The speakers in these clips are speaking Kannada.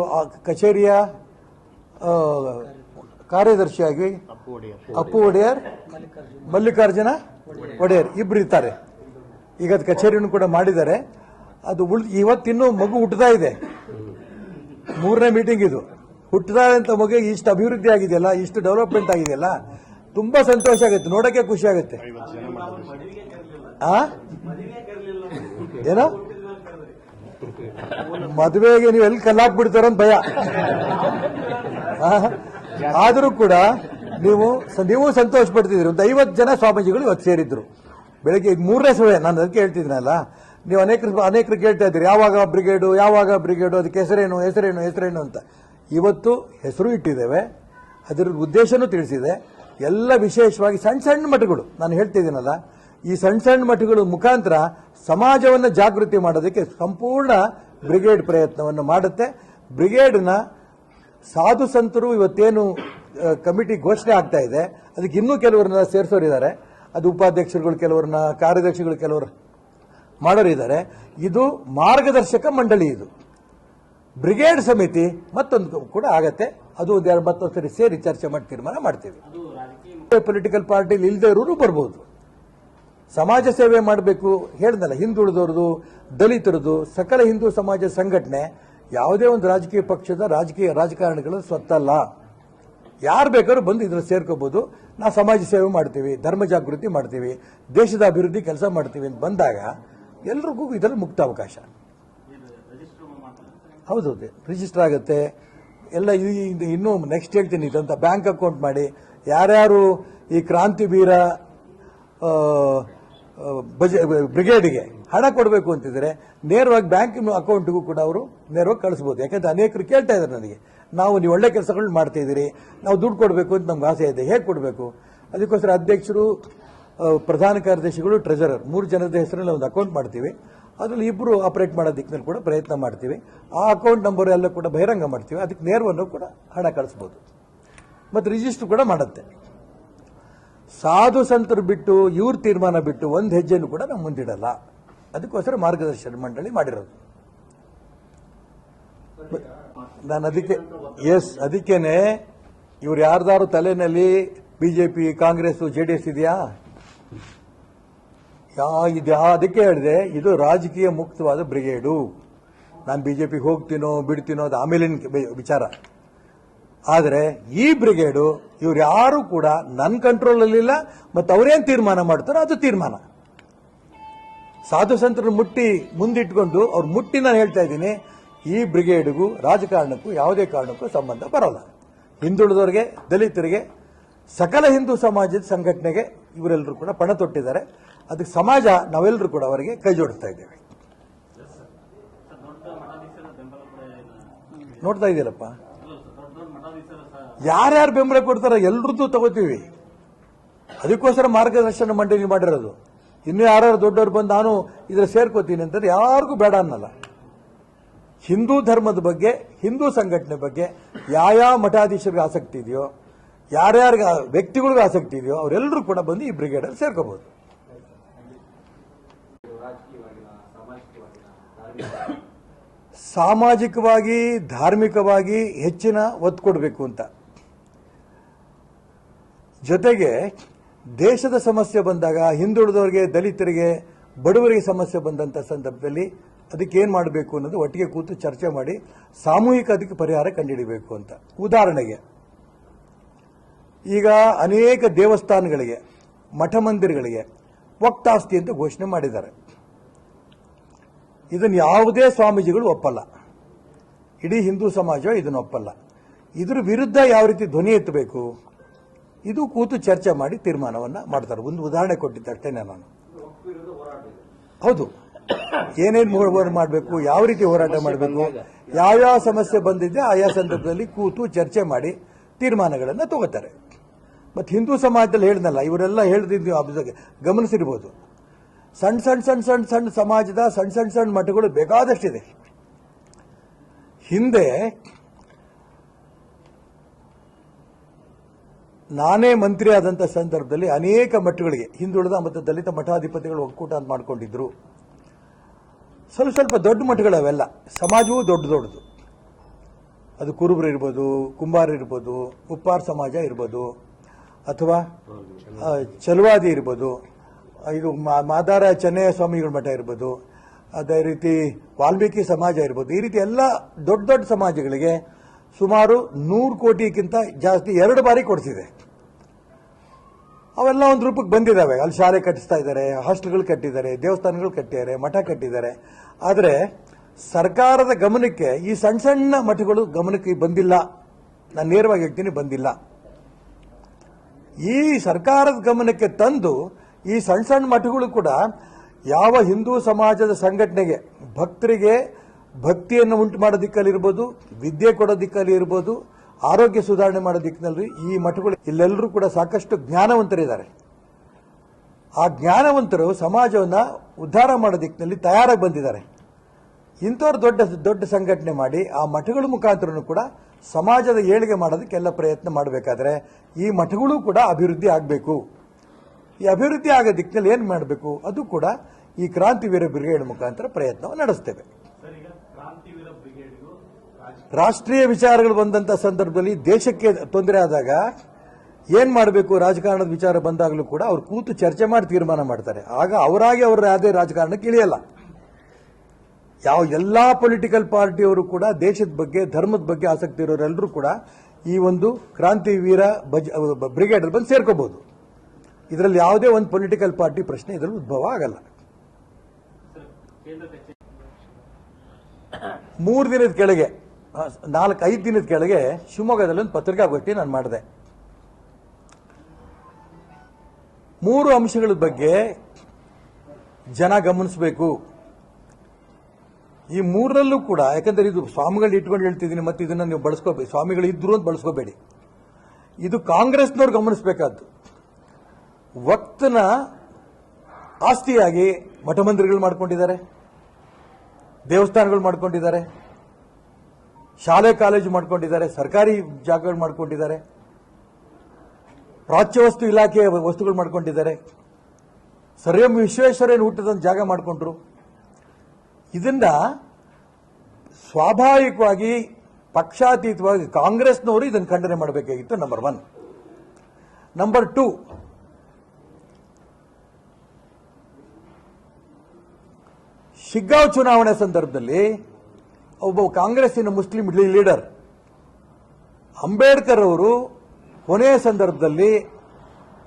ಆ ಕಚೇರಿಯ ಕಾರ್ಯದರ್ಶಿಯಾಗಿ ಅಪ್ಪು ಒಡೆಯರ್, ಮಲ್ಲಿಕಾರ್ಜುನ ಒಡೆಯರ್ ಇಬ್ರು ಇರ್ತಾರೆ. ಈಗ ಅದು ಕಚೇರಿಯನ್ನು ಕೂಡ ಮಾಡಿದ್ದಾರೆ. ಅದು ಉಳ್ ಇವತ್ತಿನ್ನೂ ಮಗು ಹುಟ್ಟತಾ ಇದೆ. ಮೂರನೇ ಮೀಟಿಂಗ್ ಇದು. ಹುಟ್ಟದ ಅಂತ ಮಗು ಇಷ್ಟು ಅಭಿವೃದ್ಧಿ ಆಗಿದೆಯಲ್ಲ, ಇಷ್ಟು ಡೆವಲಪ್ಮೆಂಟ್ ಆಗಿದೆಯಲ್ಲ, ತುಂಬಾ ಸಂತೋಷ ಆಗುತ್ತೆ ನೋಡಕ್ಕೆ ಖುಷಿ ಆಗುತ್ತೆ. ಏನೋ? ಮದುವೆಗೆ ನೀವು ಎಲ್ಲಿ ಅಂತ ಭಯ? ಆದರೂ ಕೂಡ ನೀವು ನೀವು ಸಂತೋಷ ಪಡ್ತಿದ್ರಿ ಒಂದು ಐವತ್ತು ಜನ ಸ್ವಾಮೀಜಿಗಳು ಇವತ್ತು ಸೇರಿದ್ರು. ಬೆಳಗ್ಗೆ ಮೂರನೇ ಸಭೆ, ನಾನು ಅದಕ್ಕೆ ಹೇಳ್ತಿದ್ದೀನಲ್ಲ ನೀವು ಅನೇಕ ಅನೇಕರು ಕೇಳ್ತಾ ಇದ್ದೀರಿ. ಯಾವಾಗ ಬ್ರಿಗೇಡು ಯಾವಾಗ ಬ್ರಿಗೇಡು, ಅದಕ್ಕೆ ಹೆಸರೇನು ಹೆಸರೇನು ಹೆಸರೇನು ಅಂತ. ಇವತ್ತು ಹೆಸರು ಇಟ್ಟಿದ್ದೇವೆ. ಅದರ ಉದ್ದೇಶನೂ ತಿಳಿಸಿದೆ. ಎಲ್ಲ ವಿಶೇಷವಾಗಿ ಸಣ್ಣ ಸಣ್ಣ ಮಠಗಳು. ನಾನು ಹೇಳ್ತಿದ್ದೀನಲ್ಲ, ಈ ಸಣ್ಣ ಸಣ್ಣ ಮಠಗಳು ಮುಖಾಂತರ ಸಮಾಜವನ್ನು ಜಾಗೃತಿ ಮಾಡೋದಕ್ಕೆ ಸಂಪೂರ್ಣ ಬ್ರಿಗೇಡ್ ಪ್ರಯತ್ನವನ್ನು ಮಾಡುತ್ತೆ. ಬ್ರಿಗೇಡ್ನ ಸಾಧು ಸಂತರು ಇವತ್ತೇನು ಕಮಿಟಿ ಘೋಷಣೆ ಆಗ್ತಾ ಇದೆ. ಅದಕ್ಕೆ ಇನ್ನೂ ಕೆಲವರನ್ನ ಸೇರಿಸೋರಿದ್ದಾರೆ. ಅದು ಉಪಾಧ್ಯಕ್ಷರುಗಳು ಕೆಲವರನ್ನ ಕಾರ್ಯದರ್ಶಿಗಳು ಕೆಲವರು ಮಾಡೋರಿದ್ದಾರೆ. ಇದು ಮಾರ್ಗದರ್ಶಕ ಮಂಡಳಿ ಇದು. ಬ್ರಿಗೇಡ್ ಸಮಿತಿ ಮತ್ತೊಂದು ಕೂಡ ಆಗತ್ತೆ. ಅದು ಮತ್ತೊಂದು ಸರಿ ಸೇರಿ ಚರ್ಚೆ ಮಾಡಿ ತೀರ್ಮಾನ ಮಾಡ್ತೀವಿ. ಪೊಲಿಟಿಕಲ್ ಪಾರ್ಟಿ ಇಲ್ಲದೆ ಇರೋರು ಬರ್ಬೋದು. ಸಮಾಜ ಸೇವೆ ಮಾಡಬೇಕು ಹೇಳ್ದಲ್ಲ ಹಿಂದುಳಿದವ್ರದ್ದು ದಲಿತರದು, ಸಕಲ ಹಿಂದೂ ಸಮಾಜ ಸಂಘಟನೆ ಯಾವುದೇ ಒಂದು ರಾಜಕೀಯ ಪಕ್ಷದ ರಾಜಕೀಯ ರಾಜಕಾರಣಿಗಳು ಸ್ವತ್ತಲ್ಲ. ಯಾರು ಬೇಕಾದ್ರೂ ಬಂದು ಇದ್ರಲ್ಲಿ ಸೇರ್ಕೋಬೋದು. ನಾವು ಸಮಾಜ ಸೇವೆ ಮಾಡ್ತೀವಿ, ಧರ್ಮ ಜಾಗೃತಿ ಮಾಡ್ತೀವಿ, ದೇಶದ ಅಭಿವೃದ್ಧಿ ಕೆಲಸ ಮಾಡ್ತೀವಿ ಅಂತ ಬಂದಾಗ ಎಲ್ರಿಗೂ ಇದರಲ್ಲಿ ಮುಕ್ತ ಅವಕಾಶ. ಹೌದು ರಿಜಿಸ್ಟರ್ ಆಗುತ್ತೆ. ಎಲ್ಲ ಇನ್ನೂ ನೆಕ್ಸ್ಟ್ ಹೇಳ್ತೀನಿ ಇದಂತ. ಬ್ಯಾಂಕ್ ಅಕೌಂಟ್ ಮಾಡಿ. ಯಾರ್ಯಾರು ಈ ಕ್ರಾಂತಿ ವೀರ ಬಜೆ ಬ್ರಿಗೇಡ್ಗೆ ಹಣ ಕೊಡಬೇಕು ಅಂತಿದ್ರೆ ನೇರವಾಗಿ ಬ್ಯಾಂಕ್ ಅಕೌಂಟ್ಗೂ ಕೂಡ ಅವರು ನೇರವಾಗಿ ಕಳಿಸ್ಬೋದು. ಯಾಕಂದ್ರೆ ಅನೇಕರು ಕೇಳ್ತಾ ಇದ್ದಾರೆ ನನಗೆ, ನಾವು ನೀವು ಒಳ್ಳೆ ಕೆಲಸಗಳು ಮಾಡ್ತಾ ಇದ್ದೀರಿ, ನಾವು ದುಡ್ಡು ಕೊಡಬೇಕು ಅಂತ ನಮ್ಗೆ ಆಸೆ ಇದೆ, ಹೇಗೆ ಕೊಡಬೇಕು? ಅದಕ್ಕೋಸ್ಕರ ಅಧ್ಯಕ್ಷರು ಪ್ರಧಾನ ಕಾರ್ಯದರ್ಶಿಗಳು, ಟ್ರೆಜರರ್, ಮೂರು ಜನದ ಹೆಸರಲ್ಲಿ ಒಂದು ಅಕೌಂಟ್ ಮಾಡ್ತೀವಿ. ಅದರಲ್ಲಿ ಇಬ್ಬರು ಆಪರೇಟ್ ಮಾಡೋ ದಿಕ್ಕಿನಲ್ಲಿ ಕೂಡ ಪ್ರಯತ್ನ ಮಾಡ್ತೀವಿ. ಆ ಅಕೌಂಟ್ ನಂಬರ್ ಎಲ್ಲ ಕೂಡ ಬಹಿರಂಗ ಮಾಡ್ತೀವಿ. ಅದಕ್ಕೆ ನೇರವನ್ನು ಕೂಡ ಹಣ ಕಳಿಸ್ಬೋದು. ಮತ್ತು ರಿಜಿಸ್ಟರ್ ಕೂಡ ಮಾಡುತ್ತೆ. ಸಾಧು ಸಂತರು ಬಿಟ್ಟು, ಇವ್ರ ತೀರ್ಮಾನ ಬಿಟ್ಟು ಒಂದು ಹೆಜ್ಜೆಯನ್ನು ಕೂಡ ನಾವು ಮುಂದಿಡಲ್ಲ. ಅದಕ್ಕೋಸ್ಕರ ಮಾರ್ಗದರ್ಶನ ಮಂಡಳಿ ಮಾಡಿರೋದು. ನಾನು ಅದಕ್ಕೆ, ಎಸ್, ಅದಕ್ಕೇನೆ, ಇವ್ರು ಯಾರ್ದಾರು ತಲೆನಲ್ಲಿ BJP, Congress, J D S ಇದೆಯಾ? ಯಾ ಇದು ಅದಕ್ಕೆ ಹೇಳಿದೆ, ಇದು ರಾಜಕೀಯ ಮುಕ್ತವಾದ ಬ್ರಿಗೇಡು. ನಾನು ಬಿಜೆಪಿಗೆ ಹೋಗ್ತೀನೋ, ಬಿಡ್ತೀನೋ ಅದು ಆಮೇಲಿನ ವಿಚಾರ. ಆದರೆ ಈ ಬ್ರಿಗೇಡು ಇವ್ರು ಯಾರು ಕೂಡ ನನ್ನ ಕಂಟ್ರೋಲಲ್ಲಿಲ್ಲ ಮತ್ತು ಅವರೇನು ತೀರ್ಮಾನ ಮಾಡ್ತಾರೋ ಅದು ತೀರ್ಮಾನ. ಸಾಧು ಸಂತರನ್ನು ಮುಟ್ಟಿ ಮುಂದಿಟ್ಕೊಂಡು ಅವ್ರು ಮುಟ್ಟಿ ನಾನು ಹೇಳ್ತಾ ಇದ್ದೀನಿ ಈ ಬ್ರಿಗೇಡ್ಗೂ ರಾಜಕಾರಣಕ್ಕೂ ಯಾವುದೇ ಕಾರಣಕ್ಕೂ ಸಂಬಂಧ ಬರೋಲ್ಲ. ಹಿಂದುಳಿದವರಿಗೆ ದಲಿತರಿಗೆ ಸಕಲ ಹಿಂದೂ ಸಮಾಜದ ಸಂಘಟನೆಗೆ ಇವರೆಲ್ಲರೂ ಕೂಡ ಪಣ ತೊಟ್ಟಿದ್ದಾರೆ. ಅದಕ್ಕೆ ಸಮಾಜ ನಾವೆಲ್ಲರೂ ಕೂಡ ಅವರಿಗೆ ಕೈ ಜೋಡಿಸ್ತಾ ಇದ್ದೇವೆ. ನೋಡ್ತಾ ಇದೆಯಲ್ಲಪ್ಪ ಯಾರ್ಯಾರು ಬೆಂಬಲ ಕೊಡ್ತಾರೋ ಎಲ್ರದ್ದು ತಗೋತೀವಿ. ಅದಕ್ಕೋಸ್ಕರ ಮಾರ್ಗದರ್ಶನ ಮಂಡಳಿ ಮಾಡಿರೋದು. ಇನ್ನು ಯಾರು ದೊಡ್ಡವ್ರು ಬಂದು ನಾನು ಇದ್ರ ಸೇರ್ಕೋತೀನಿ ಅಂತಂದ್ರೆ ಯಾರಿಗೂ ಬೇಡ ಅನ್ನಲ್ಲ. ಹಿಂದೂ ಧರ್ಮದ ಬಗ್ಗೆ, ಹಿಂದೂ ಸಂಘಟನೆ ಬಗ್ಗೆ ಯಾವ ಮಠಾಧೀಶರಿಗೆ ಆಸಕ್ತಿ ಇದೆಯೋ, ಯಾರ್ಯಾರಿಗೆ ವ್ಯಕ್ತಿಗಳಿಗೂ ಆಸಕ್ತಿ ಇದೆಯೋ ಅವರೆಲ್ಲರೂ ಕೂಡ ಬಂದು ಈ ಬ್ರಿಗೇಡಲ್ಲಿ ಸೇರ್ಕೋಬಹುದು. ಸಾಮಾಜಿಕವಾಗಿ, ಧಾರ್ಮಿಕವಾಗಿ ಹೆಚ್ಚಿನ ಒತ್ತು ಕೊಡಬೇಕು ಅಂತ. ಜೊತೆಗೆ ದೇಶದ ಸಮಸ್ಯೆ ಬಂದಾಗ ಹಿಂದುಳಿದವರಿಗೆ, ದಲಿತರಿಗೆ, ಬಡವರಿಗೆ ಸಮಸ್ಯೆ ಬಂದಂಥ ಸಂದರ್ಭದಲ್ಲಿ ಅದಕ್ಕೆ ಏನು ಮಾಡಬೇಕು ಅನ್ನೋದು ಒಟ್ಟಿಗೆ ಕೂತು ಚರ್ಚೆ ಮಾಡಿ ಸಾಮೂಹಿಕ ಅದಕ್ಕೆ ಪರಿಹಾರ ಕಂಡುಹಿಡಿಬೇಕು ಅಂತ. ಉದಾಹರಣೆಗೆ, ಈಗ ಅನೇಕ ದೇವಸ್ಥಾನಗಳಿಗೆ ಮಠ ಮಂದಿರಗಳಿಗೆ ವಕ್ತಾಸ್ತಿ ಅಂತ ಘೋಷಣೆ ಮಾಡಿದ್ದಾರೆ. ಇದನ್ನು ಯಾವುದೇ ಸ್ವಾಮೀಜಿಗಳು ಒಪ್ಪಲ್ಲ. ಇಡೀ ಹಿಂದೂ ಸಮಾಜ ಇದನ್ನು ಒಪ್ಪಲ್ಲ. ಇದ್ರ ವಿರುದ್ಧ ಯಾವ ರೀತಿ ಧ್ವನಿ ಎತ್ತಬೇಕು? ಇದು ಕೂತು ಚರ್ಚೆ ಮಾಡಿ ತೀರ್ಮಾನವನ್ನು ಮಾಡ್ತಾರೆ. ಒಂದು ಉದಾಹರಣೆ ಕೊಟ್ಟಿದ್ದಷ್ಟೇ ನಾನು. ಹೌದು. ಏನೇನು ಹೋರಾಟ ಮಾಡಬೇಕು ಯಾವ ರೀತಿ ಹೋರಾಟ ಮಾಡಬೇಕು ಯಾವ್ಯಾವ ಸಮಸ್ಯೆ ಬಂದಿದೆ ಆಯಾ ಸಂದರ್ಭದಲ್ಲಿ ಕೂತು ಚರ್ಚೆ ಮಾಡಿ ತೀರ್ಮಾನಗಳನ್ನು ತಗೋತಾರೆ. ಮತ್ತು ಹಿಂದೂ ಸಮಾಜದಲ್ಲಿ ಹೇಳಿದ್ನಲ್ಲ ಇವರೆಲ್ಲ ಬಗ್ಗೆ ಗಮನಿಸಿರ್ಬೋದು. ಸಣ್ಣ ಸಣ್ಣ ಸಣ್ಣ ಸಣ್ಣ ಸಣ್ಣ ಸಮಾಜದ ಸಣ್ಣ ಸಣ್ಣ ಸಣ್ಣ ಮಠಗಳು ಬೇಕಾದಷ್ಟಿದೆ. ಹಿಂದೆ ನಾನೇ ಮಂತ್ರಿ ಆದಂಥ ಸಂದರ್ಭದಲ್ಲಿ ಅನೇಕ ಮಠಗಳಿಗೆ, ಹಿಂದುಳಿದ ಮತ್ತು ದಲಿತ ಮಠಾಧಿಪತಿಗಳು ಒಕ್ಕೂಟ ಅಂತ ಮಾಡ್ಕೊಂಡಿದ್ರು. ಸ್ವಲ್ಪ ಸ್ವಲ್ಪ ದೊಡ್ಡ ಮಠಗಳು ಅವೆಲ್ಲ ಸಮಾಜವೂ ದೊಡ್ಡ ದೊಡ್ಡದು. ಅದು ಕುರುಬರು ಇರ್ಬೋದು, ಕುಂಬಾರ ಇರ್ಬೋದು, ಉಪ್ಪಾರ ಸಮಾಜ ಇರ್ಬೋದು, ಅಥವಾ ಚಲುವಾದಿ ಇರ್ಬೋದು ಇದು ಮಾದಾರ ಚೆನ್ನಯ್ಯ ಸ್ವಾಮಿಗಳ ಮಠ ಇರ್ಬೋದು, ಅದೇ ರೀತಿ ವಾಲ್ಮೀಕಿ ಸಮಾಜ ಇರ್ಬೋದು, ಈ ರೀತಿ ಎಲ್ಲ ದೊಡ್ಡ ದೊಡ್ಡ ಸಮಾಜಗಳಿಗೆ ಸುಮಾರು ನೂರು ಕೋಟಿಗಿಂತ ಜಾಸ್ತಿ ಎರಡು ಬಾರಿ ಕೊಡಿಸಿದೆ. ಅವೆಲ್ಲ ಒಂದು ರೂಪಕ್ಕೆ ಬಂದಿದ್ದಾವೆ ಅಲ್ಲಿ ಶಾಲೆ ಕಟ್ಟಿಸ್ತಾ ಇದ್ದಾರೆ ಹಾಸ್ಟೆಲ್ಗಳು ಕಟ್ಟಿದ್ದಾರೆ, ದೇವಸ್ಥಾನಗಳು ಕಟ್ಟಿದ್ದಾರೆ, ಮಠ ಕಟ್ಟಿದ್ದಾರೆ. ಆದರೆ ಸರ್ಕಾರದ ಗಮನಕ್ಕೆ ಈ ಸಣ್ಣ ಸಣ್ಣ ಮಠಗಳು ಗಮನಕ್ಕೆ ಬಂದಿಲ್ಲ. ನಾನು ನೇರವಾಗಿ ಹೇಳ್ತೀನಿ, ಬಂದಿಲ್ಲ. ಈ ಸರ್ಕಾರದ ಗಮನಕ್ಕೆ ತಂದು ಈ ಸಣ್ಣ ಸಣ್ಣ ಮಠಗಳು ಕೂಡ ಯಾವ ಹಿಂದೂ ಸಮಾಜದ ಸಂಘಟನೆಗೆ, ಭಕ್ತರಿಗೆ ಭಕ್ತಿಯನ್ನು ಉಂಟು ಮಾಡೋ ದಿಕ್ಕಲ್ಲಿರ್ಬೋದು ವಿದ್ಯೆ ಕೊಡೋ ದಿಕ್ಕಲ್ಲಿ ಇರ್ಬೋದು ಆರೋಗ್ಯ ಸುಧಾರಣೆ ಮಾಡೋ ದಿಕ್ಕಿನಲ್ಲಿ ಈ ಮಠಗಳು ಇಲ್ಲೆಲ್ಲರೂ ಕೂಡ ಸಾಕಷ್ಟು ಜ್ಞಾನವಂತರಿದ್ದಾರೆ. ಆ ಜ್ಞಾನವಂತರು ಸಮಾಜವನ್ನು ಉದ್ಧಾರ ಮಾಡೋ ದಿಕ್ಕಿನಲ್ಲಿ ತಯಾರಾಗಿ ಬಂದಿದ್ದಾರೆ. ಇಂಥವ್ರು ದೊಡ್ಡ ದೊಡ್ಡ ಸಂಘಟನೆ ಮಾಡಿ ಆ ಮಠಗಳ ಮುಖಾಂತರ ಕೂಡ ಸಮಾಜದ ಏಳಿಗೆ ಮಾಡೋದಕ್ಕೆಲ್ಲ ಪ್ರಯತ್ನ ಮಾಡಬೇಕಾದ್ರೆ ಈ ಮಠಗಳು ಕೂಡ ಅಭಿವೃದ್ಧಿ ಆಗಬೇಕು. ಈ ಅಭಿವೃದ್ಧಿ ಆಗೋ ದಿಕ್ಕಿನಲ್ಲಿ ಏನು ಮಾಡಬೇಕು? ಅದು ಕೂಡ ಈ ಕ್ರಾಂತಿವೀರ ಬ್ರಿಗೇಡ್ ಮುಖಾಂತರ ಪ್ರಯತ್ನ ನಡೆಸ್ತೇವೆ. ರಾಷ್ಟ್ರೀಯ ವಿಚಾರಗಳು ಬಂದಂತ ಸಂದರ್ಭದಲ್ಲಿ ದೇಶಕ್ಕೆ ತೊಂದರೆ ಆದಾಗ ಏನ್ ಮಾಡಬೇಕು? ರಾಜಕಾರಣದ ವಿಚಾರ ಬಂದಾಗಲೂ ಕೂಡ ಅವ್ರು ಕೂತು ಚರ್ಚೆ ಮಾಡಿ ತೀರ್ಮಾನ ಮಾಡ್ತಾರೆ. ಆಗ ಅವರಾಗಿ ಅವರ ಯಾವುದೇ ರಾಜಕಾರಣಕ್ಕೆ ಇಳಿಯಲ್ಲ. ಯಾವ ಎಲ್ಲಾ ಪೊಲಿಟಿಕಲ್ ಪಾರ್ಟಿಯವರು ಕೂಡ ದೇಶದ ಬಗ್ಗೆ, ಧರ್ಮದ ಬಗ್ಗೆ ಆಸಕ್ತಿ ಇರೋರೆಲ್ಲರೂ ಕೂಡ ಈ ಒಂದು ಕ್ರಾಂತಿವೀರ ಬಜ್ ಬ್ರಿಗೇಡ್ ಬಂದು ಸೇರ್ಕೋಬಹುದು. ಇದರಲ್ಲಿ ಯಾವುದೇ ಒಂದು ಪೊಲಿಟಿಕಲ್ ಪಾರ್ಟಿ ಪ್ರಶ್ನೆ ಇದರಲ್ಲಿ ಉದ್ಭವ ಆಗಲ್ಲ. ಮೂರು ದಿನದ ಕೆಳಗೆ ನಾಲ್ಕು ಐದು ದಿನದ ಕೆಳಗೆ ಶಿವಮೊಗ್ಗದಲ್ಲಿ ಒಂದು ಪತ್ರಿಕಾಗೋಷ್ಠಿ ನಾನು ಮಾಡಿದೆ. ಮೂರು ಅಂಶಗಳ ಬಗ್ಗೆ ಜನ ಗಮನಿಸಬೇಕು. ಈ ಮೂರರಲ್ಲೂ ಕೂಡ, ಯಾಕಂದ್ರೆ ಇದು ಸ್ವಾಮಿಗಳು ಇಟ್ಕೊಂಡು ಹೇಳ್ತಿದ್ದೀನಿ, ಮತ್ತೆ ಇದನ್ನ ನೀವು ಬಳಸ್ಕೋಬೇಕು ಸ್ವಾಮಿಗಳು ಇದ್ರು ಅಂತ ಬಳಸ್ಕೋಬೇಡಿ. ಇದು ಕಾಂಗ್ರೆಸ್ನವ್ರು ಗಮನಿಸಬೇಕಾದ್ದು. ವಕ್ತನ ಆಸ್ತಿಯಾಗಿ ಮಠಮಂದಿರಗಳು ಮಾಡ್ಕೊಂಡಿದ್ದಾರೆ. ದೇವಸ್ಥಾನಗಳು ಮಾಡ್ಕೊಂಡಿದ್ದಾರೆ. ಶಾಲೆ ಕಾಲೇಜು ಮಾಡ್ಕೊಂಡಿದ್ದಾರೆ, ಸರ್ಕಾರಿ ಜಾಗಗಳು ಮಾಡ್ಕೊಂಡಿದ್ದಾರೆ, ಪ್ರಾಚ್ಯವಸ್ತು ಇಲಾಖೆಯ ವಸ್ತುಗಳು ಮಾಡ್ಕೊಂಡಿದ್ದಾರೆ. ಸರ್ ಎಂ ವಿಶ್ವೇಶ್ವರಯ್ಯನ ಹುಟ್ಟದ ಜಾಗ ಮಾಡಿಕೊಂಡ್ರು. ಇದನ್ನ ಸ್ವಾಭಾವಿಕವಾಗಿ ಪಕ್ಷಾತೀತವಾಗಿ ಕಾಂಗ್ರೆಸ್ನವರು ಇದನ್ನು ಖಂಡನೆ ಮಾಡಬೇಕಾಗಿತ್ತು number one number two Shiggaon ಚುನಾವಣೆ ಸಂದರ್ಭದಲ್ಲಿ ಒಬ್ಬ ಕಾಂಗ್ರೆಸ್ಸಿನ ಮುಸ್ಲಿಂ ಲೀಡರ್. ಅಂಬೇಡ್ಕರ್ ಅವರು ಕೊನೆಯ ಸಂದರ್ಭದಲ್ಲಿ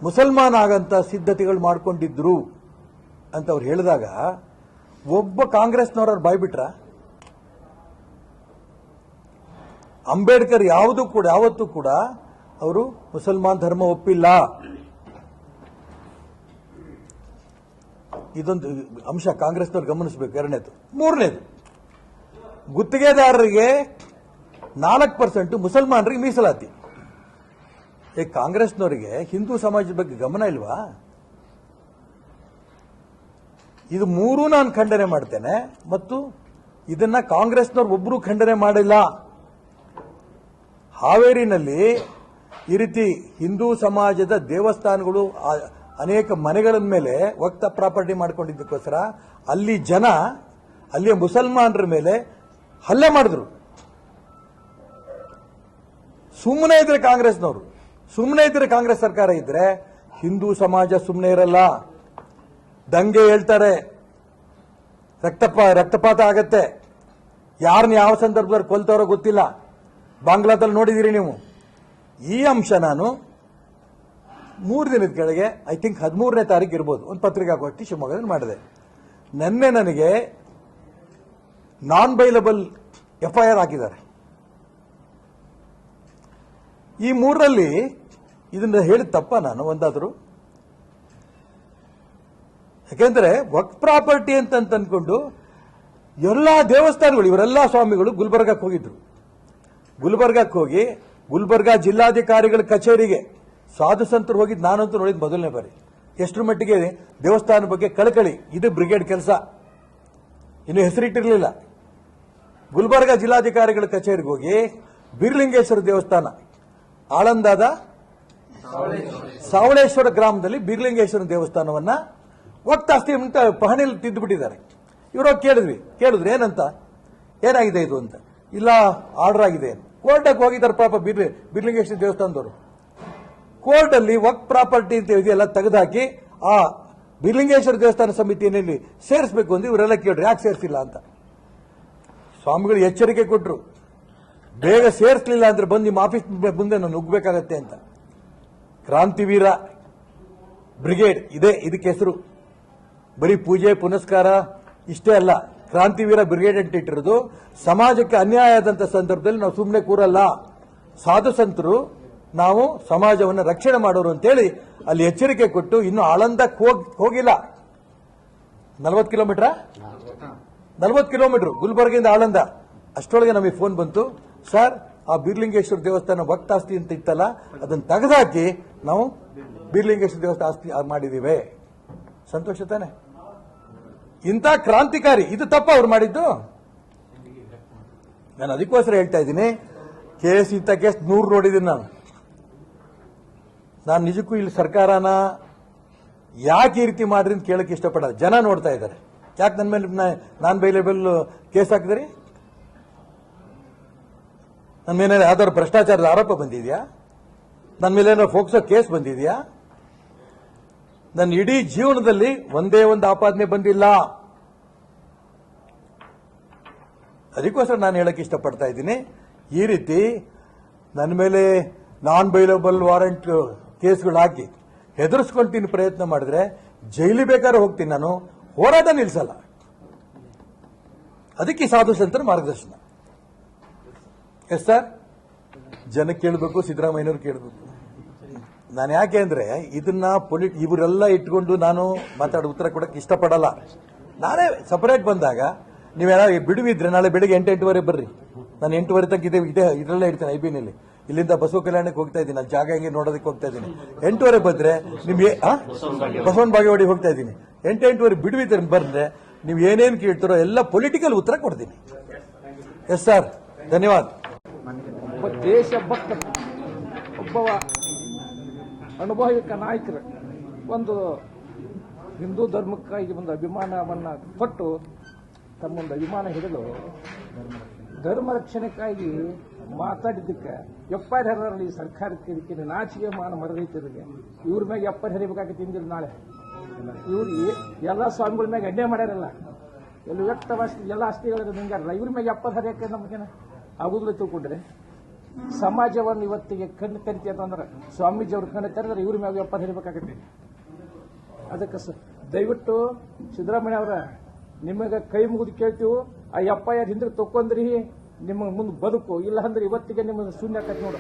ಮುಸಲ್ಮಾನ್ ಆಗಂತ ಸಿದ್ಧತೆಗಳು ಮಾಡಿಕೊಂಡಿದ್ರು ಅಂತ ಅವ್ರು ಹೇಳಿದಾಗ, ಒಬ್ಬ ಕಾಂಗ್ರೆಸ್ನವ್ರು ಬಾಯ್ಬಿಟ್ರ? ಅಂಬೇಡ್ಕರ್ ಯಾವುದು ಕೂಡ, ಯಾವತ್ತೂ ಕೂಡ ಅವರು ಮುಸಲ್ಮಾನ್ ಧರ್ಮ ಒಪ್ಪಿಲ್ಲ. ಇದೊಂದು ಅಂಶ ಕಾಂಗ್ರೆಸ್ನವ್ರು ಗಮನಿಸಬೇಕು, ಎರಡನೇದು. ಮೂರನೇದು. ಗುತ್ತಿಗೆದಾರರಿಗೆ ನಾಲ್ಕು ಪರ್ಸೆಂಟ್ ಮುಸಲ್ಮಾನರಿಗೆ ಮೀಸಲಾತಿ. ಈ ಕಾಂಗ್ರೆಸ್ನವರಿಗೆ ಹಿಂದೂ ಸಮಾಜದ ಬಗ್ಗೆ ಗಮನ ಇಲ್ವಾ? ಇದು ಮೂರೂ ನಾನು ಖಂಡನೆ ಮಾಡ್ತೇನೆ ಮತ್ತು ಇದನ್ನ ಕಾಂಗ್ರೆಸ್ನವ್ರು ಒಬ್ಬರು ಖಂಡನೆ ಮಾಡಿಲ್ಲ. ಹಾವೇರಿನಲ್ಲಿ ಈ ರೀತಿ ಹಿಂದೂ ಸಮಾಜದ ದೇವಸ್ಥಾನಗಳು ಅನೇಕ ಮನೆಗಳ ಮೇಲೆ ವಕ್ತ ಪ್ರಾಪರ್ಟಿ ಮಾಡಿಕೊಂಡಿದ್ದಕ್ಕೋಸ್ಕರ ಅಲ್ಲಿ ಜನ, ಅಲ್ಲಿಯ ಮುಸಲ್ಮಾನರ ಮೇಲೆ ಹಲ್ಲೆ ಮಾಡಿದ್ರು. ಸುಮ್ಮನೆ ಇದ್ರೆ ಕಾಂಗ್ರೆಸ್ನವರು. ಸುಮ್ಮನೆ ಇದ್ರೆ ಕಾಂಗ್ರೆಸ್ ಸರ್ಕಾರ ಇದ್ರೆ ಹಿಂದೂ ಸಮಾಜ ಸುಮ್ಮನೆ ಇರಲ್ಲ. ದಂಗೆ ಹೇಳ್ತಾರೆ. ರಕ್ತಪ, ರಕ್ತಪಾತ ಆಗತ್ತೆ. ಯಾರನ್ನ ಯಾವ ಸಂದರ್ಭದಲ್ಲಿ ಕೊಲ್ತಾರೋ ಗೊತ್ತಿಲ್ಲ. ಬಾಂಗ್ಲಾದಲ್ಲಿ ನೋಡಿದಿರಿ ನೀವು. ಈ ಅಂಶ ನಾನು ಮೂರು ದಿನದ ಕೆಳಗೆ ಐ ಥಿಂಕ್ ಹದಿಮೂರನೇ ತಾರೀಕು ಇರ್ಬೋದು. ಒಂದು ಪತ್ರಿಕಾಗೋಷ್ಠಿ ಶಿವಮೊಗ್ಗದಲ್ಲಿ ಮಾಡಿದೆ. ನನ್ನೆ ನನಗೆ ನಾನ್ ಬೈಲಬಲ್ ಎಫ್ಐಆರ್ ಹಾಕಿದ್ದಾರೆ. ಈ ಮೂರರಲ್ಲಿ ಇದನ್ನ ಹೇಳಿದ ತಪ್ಪ ನಾನು ಒಂದಾದರೂ. ಯಾಕೆಂದ್ರೆ ವಕ್ ಪ್ರಾಪರ್ಟಿ ಅಂತ ಅಂದ್ಕೊಂಡು ಎಲ್ಲ ಎಲ್ಲಾ ದೇವಸ್ಥಾನಗಳು, ಇವರೆಲ್ಲ ಸ್ವಾಮಿಗಳು ಗುಲ್ಬರ್ಗಕ್ಕೆ ಹೋಗಿದ್ರು. ಗುಲ್ಬರ್ಗಕ್ಕೆ ಹೋಗಿ ಗುಲ್ಬರ್ಗ ಜಿಲ್ಲಾಧಿಕಾರಿಗಳ ಕಚೇರಿಗೆ ಸಾಧು ಸಂತರು ಹೋಗಿದ್ದು ನಾನಂತೂ ನೋಡಿದ್ದು ಮೊದಲನೇ ಬಾರಿ. ಎಷ್ಟರ ಮಟ್ಟಿಗೆ ದೇವಸ್ಥಾನದ ಬಗ್ಗೆ ಕಳಕಳಿ, ಇದು ಬ್ರಿಗೇಡ್ ಕೆಲಸ. ಇನ್ನು ಹೆಸರಿಟ್ಟಿರಲಿಲ್ಲ. ಗುಲ್ಬರ್ಗಾ ಜಿಲ್ಲಾಧಿಕಾರಿಗಳ ಕಚೇರಿಗೆ ಹೋಗಿ ಬಿರ್ಲಿಂಗೇಶ್ವರ ದೇವಸ್ಥಾನ, ಆಳಂದಾದ ಸಾವಳೇಶ್ವರ ಗ್ರಾಮದಲ್ಲಿ ಬಿರ್ಲಿಂಗೇಶ್ವರ ದೇವಸ್ಥಾನವನ್ನ ಒಟ್ಟಾಸ್ತಿ ಅಂತ ಪಹಣಿಯಲ್ಲಿ ತಿದ್ದುಬಿಟ್ಟಿದ್ದಾರೆ. ಇವರು ಕೇಳಿದ್ವಿ. ಕೇಳಿದ್ರು ಏನಂತ? ಏನಾಗಿದೆ ಇದು ಅಂತ. ಇಲ್ಲ, ಆರ್ಡರ್ ಆಗಿದೆ ಕೋರ್ಟಾಗಿ ಹೋಗಿದ್ದಾರೆ ಪಾಪ ಬಿರ್ಲಿ, ಬಿರ್ಲಿಂಗೇಶ್ವರ ದೇವಸ್ಥಾನದವರು. ಕೋರ್ಟಲ್ಲಿ ವಕ್ ಪ್ರಾಪರ್ಟಿ ಅಂತ ಇದೆಯಲ್ಲ ತೆಗೆದುಹಾಕಿ ಆ ಬಿರ್ಲಿಂಗೇಶ್ವರ ದೇವಸ್ಥಾನ ಸಮಿತಿಯಲ್ಲಿ ಸೇರಿಸಬೇಕು ಅಂತ ಇವರೆಲ್ಲ ಕೇಳ್ರಿ ಯಾಕೆ ಸೇರಿಸಿಲ್ಲ ಅಂತ? ಸ್ವಾಮಿಗಳು ಎಚ್ಚರಿಕೆ ಕೊಟ್ಟರು ಬೇಗ ಸೇರಿಸಲಿಲ್ಲ ಅಂದ್ರೆ ಬಂದು ನಿಮ್ಮ ಆಫೀಸ್ ಮುಂದೆ ನಾನು ನುಗ್ಗಬೇಕಾಗತ್ತೆ ಅಂತ. ಕ್ರಾಂತಿವೀರ ಬ್ರಿಗೇಡ್, ಇದೆ, ಇದಕ್ಕೆ ಹೆಸರು. ಬರೀ ಪೂಜೆ, ಪುನಸ್ಕಾರ, ಇಷ್ಟೇ ಅಲ್ಲ. ಕ್ರಾಂತಿವೀರ ಬ್ರಿಗೇಡ್ ಅಂತ ಇಟ್ಟಿರೋದು, ಸಮಾಜಕ್ಕೆ ಅನ್ಯಾಯ ಆದಂತ ಸಂದರ್ಭದಲ್ಲಿ ನಾವು ಸುಮ್ಮನೆ ಕೂರಲ್ಲ. ಸಾಧು ಸಂತರು, ನಾವು ಸಮಾಜವನ್ನು ರಕ್ಷಣೆ ಮಾಡೋರು ಅಂತೇಳಿ ಅಲ್ಲಿ ಎಚ್ಚರಿಕೆ ಕೊಟ್ಟು ಇನ್ನು ಆಳಂದಕ್ಕೆ ಹೋಗಿ ಹೋಗಿಲ್ಲ. ನಲವತ್ತು ಕಿಲೋಮೀಟರ್? ನಲವತ್ತು ಕಿಲೋಮೀಟರ್ ಗುಲ್ಬರ್ಗಿಂದ ಆಳಂದ. ಅಷ್ಟೊಳಗೆ ನಮಗೆ ಫೋನ್ ಬಂತು. ಸರ್ ಆ ಬೀರ್ಲಿಂಗೇಶ್ವರ ದೇವಸ್ಥಾನ ಭಕ್ತಾಸ್ತಿ ಅಂತ ಇತ್ತಲ್ಲ, ಅದನ್ನು ತೆಗೆದಾಕಿ ನಾವು ಬೀರ್ಲಿಂಗೇಶ್ವರ ದೇವಸ್ಥಾನ ಆಸ್ತಿ ಮಾಡಿದ್ದೀವಿ ಸಂತೋಷ ತಾನೆ? ಇಂಥ ಕ್ರಾಂತಿಕಾರಿ, ಇದು ತಪ್ಪ ಅವ್ರು ಮಾಡಿದ್ದು? ನಾನು ಅದಕ್ಕೋಸ್ಕರ ಹೇಳ್ತಾ ಇದ್ದೀನಿ, ಕೇಸ್ ಇಂಥ ಕೇಸ್ ನೂರು ನೋಡಿದ್ದೀನಿ ನಾನು. ನಾನು ನಿಜಕ್ಕೂ ಇಲ್ಲಿ ಸರ್ಕಾರನ ಯಾಕೆ ಈ ರೀತಿ ಮಾಡ್ರಿ ಅಂತ ಕೇಳಕ್ಕೆ ಇಷ್ಟಪಡಲ್ಲ. ಜನ ನೋಡ್ತಾ ಇದ್ದಾರೆ. ಯಾಕೆ ನನ್ನ ಮೇಲೆ ನಾನ್ ಬೈಲೇಬಲ್ ಕೇಸ್ ಹಾಕಿದ್ರಿ? ನನ್ನ ಮೇಲೆ ಯಾವ್ದಾದ್ರು ಭ್ರಷ್ಟಾಚಾರದ ಆರೋಪ ಬಂದಿದೆಯಾ? ನನ್ನ ಮೇಲೆ ಏನಾದ್ರು ಫೋಕ್ಸೋ ಕೇಸ್ ಬಂದಿದೆಯಾ? ನನ್ನ ಇಡೀ ಜೀವನದಲ್ಲಿ ಒಂದೇ ಒಂದು ಆಪಾದನೆ ಬಂದಿಲ್ಲ. ಅದಕ್ಕೋಸ್ಕರ ನಾನು ಹೇಳಕ್ಕೆ ಇಷ್ಟಪಡ್ತಾ ಇದ್ದೀನಿ. ಈ ರೀತಿ ನನ್ನ ಮೇಲೆ ನಾನ್ ಬೈಲಬಲ್ ವಾರೆಂಟ್ ಕೇಸ್ಗಳು ಹಾಕಿ ಹೆದರ್ಸ್ಕೊಂತೀನಿ ಪ್ರಯತ್ನ ಮಾಡಿದ್ರೆ ಜೈಲಿ ಬೇಕಾದ್ರೆ ಹೋಗ್ತೀನಿ ನಾನು. ಹೋರಾಟ ನಿಲ್ಸಲ್ಲ. ಅದಕ್ಕೆ ಸಾಧು ಸಂತರ ಮಾರ್ಗದರ್ಶನ. Yes sir? ಜನ ಕೇಳಬೇಕು, ಸಿದ್ದರಾಮಯ್ಯನವ್ರು ಕೇಳಬೇಕು. ನಾನು ಯಾಕೆ ಅಂದ್ರೆ, ಇದನ್ನ ಪೊಲಿಟ್, ಇವರೆಲ್ಲ ಇಟ್ಕೊಂಡು ನಾನು ಮಾತಾಡೋ ಉತ್ತರ ಕೊಡಕ್ಕೆ ಇಷ್ಟಪಡಲ್ಲ. ನಾನೇ ಸಪರೇಟ್ ಬಂದಾಗ ನೀವೇನಾದ್ರು ಬಿಡುವಿದ್ರೆ ನಾಳೆ ಬೆಳಿಗ್ಗೆ ಎಂಟು ಎಂಟುವರೆ ಬರ್ರಿ. ನಾನು ಎಂಟುವರೆ ತನಕ ಇದೆ ಇದೆ, ಇದರಲ್ಲೇ ಇರ್ತೇನೆ, ಐ ಬಿನಲ್ಲಿ ಇಲ್ಲಿಂದ ಬಸವ ಕಲ್ಯಾಣಕ್ಕೆ ಹೋಗ್ತಾ ಇದ್ದೀನಿ, ಅಲ್ಲಿ ಜಾಗ ಹೆಂಗೆ ನೋಡೋದಕ್ಕೆ ಹೋಗ್ತಾ ಇದ್ದೀನಿ. ಎಂಟುವರೆ ಬಂದ್ರೆ ನಿಮ್ಗೆ? ಬಸವನ ಬಾಗೇವಾಡಿ ಹೋಗ್ತಾ ಇದ್ದೀನಿ. ಎಂಟು ಎಂಟುವರೆ ಬಿಡುವಿದ್ರೆ ಬಂದ್ರೆ ನೀವು ಏನೇನು ಕೇಳ್ತಾರೋ ಎಲ್ಲ ಪೊಲಿಟಿಕಲ್ ಉತ್ತರ ಕೊಡ್ತೀನಿ. ಎಸ್ ಸರ್ ಧನ್ಯವಾದ. ಒಬ್ಬ ದೇಶಭಕ್ತ ಒಬ್ಬ ಅನುಭವಿಕ ನಾಯಕರು ಒಂದು ಹಿಂದೂ ಧರ್ಮಕ್ಕಾಗಿ ಒಂದು ಅಭಿಮಾನವನ್ನು ಕೊಟ್ಟು ತಮ್ಮೊಂದು ಅಭಿಮಾನ ಹಿಡಿದು ಧರ್ಮ ರಕ್ಷಣೆಗಾಗಿ ಮಾತಾಡಿದ್ದಕ್ಕೆ ಎಪ್ಪರ್ ಹರರಲ್ಲಿ ಸರ್ಕಾರಕ್ಕೆ ಇದಕ್ಕೆ ನಾಚಿಕೆ ಮಾನ ಮರದೈತಿರಿಗೆ ಇವ್ರ ಮ್ಯಾಗೆ ಎಪ್ಪರ್ ಹೆರಿಬೇಕಾಗತ್ತೆ ಇಂದಿಲ್ಲ ನಾಳೆ. ಇವ್ರು ಎಲ್ಲ ಸ್ವಾಮಿಗಳ ಮ್ಯಾಗ ಅಡ್ಡೆ ಮಾಡ್ಯಾರಲ್ಲ. ಎಲ್ಲ ವ್ಯಕ್ತವಾಸ್ತಿ ಎಲ್ಲ ಆಸ್ತಿಗಳಿಗೆ ನಿಂಗಾರಲ್ಲ ಇವ್ರ ಮ್ಯಾಗ ಎಪ್ಪರ್ ಹರಿಯಕ್ಕೆ ನಮಗೇನ ಆಗುದಿಲ್ಲ ತಿಳ್ಕೊಂಡ್ರೆ. ಸಮಾಜವನ್ನು ಇವತ್ತಿಗೆ ಕಣ್ಣು ತೆರಿತಿ ಅಂತಂದ್ರೆ ಸ್ವಾಮೀಜಿ ಅವ್ರ ಕಣ್ಣು ತೆರೆದ್ರೆ ಇವ್ರ ಮ್ಯಾಗ ಎಪ್ಪ ಹರಿಬೇಕಾಗತ್ತೆ ಅದಕ್ಕೆ ಸ, ದಯವಿಟ್ಟು ಸಿದ್ದರಾಮಯ್ಯ ಅವರ, ನಿಮಗೆ ಕೈ ಮುಗಿದು ಕೇಳ್ತೀವಿ, ಆ ಎಪ್ಪ ಯಾರು ಹಿಂದೆ ತಕೊಂಡ್ರಿ ನಿಮ್ಮ ಮುಂದೆ ಬದುಕು. ಇಲ್ಲ ಅಂದ್ರೆ ಇವತ್ತಿಗೆ ನಿಮ್ಮ ಶೂನ್ಯ ಆಕೈತಿ ನೋಡು.